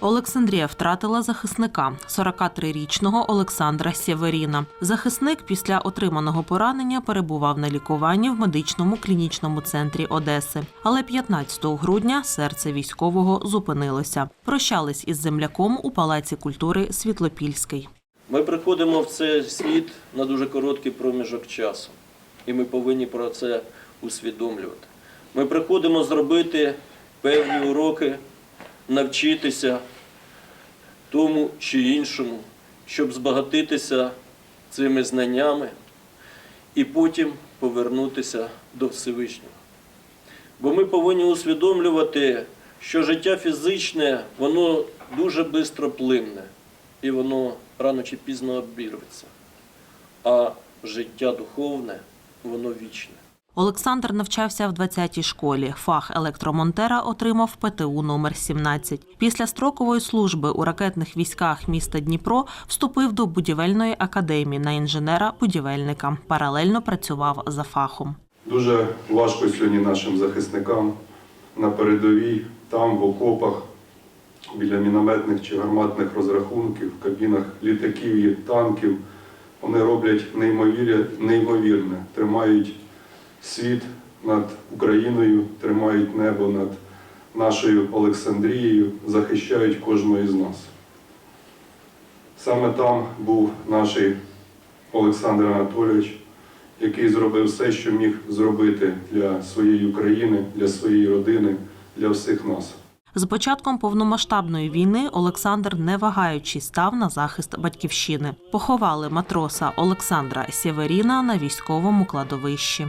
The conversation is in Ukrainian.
Олександрія втратила захисника 43-річного Олександра Сєверіна. Захисник після отриманого поранення перебував на лікуванні в медичному клінічному центрі Одеси. Але 15 грудня серце військового зупинилося. Прощались із земляком у палаці культури Світлопільський. Ми приходимо в цей світ на дуже короткий проміжок часу, і ми повинні про це усвідомлювати. Ми приходимо зробити певні уроки, навчитися тому чи іншому, щоб збагатитися цими знаннями і потім повернутися до Всевишнього. Бо ми повинні усвідомлювати, що життя фізичне, воно дуже швидко плинне, і воно рано чи пізно обірветься. А життя духовне, воно вічне. Олександр навчався в 20-й школі. Фах електромонтера отримав ПТУ номер 17. Після строкової служби у ракетних військах міста Дніпро вступив до будівельної академії на інженера-будівельника. Паралельно працював за фахом. Дуже важко сьогодні нашим захисникам на передовій, там, в окопах, біля мінометних чи гарматних розрахунків, в кабінах літаків і танків. Вони роблять неймовірне, тримають світ над Україною, тримають небо над нашою Олександрією, захищають кожного із нас. Саме там був наш Олександр Анатолійович, який зробив все, що міг зробити для своєї України, для своєї родини, для всіх нас. З початком повномасштабної війни Олександр, не вагаючись, став на захист батьківщини. Поховали матроса Олександра Сєверіна на військовому кладовищі.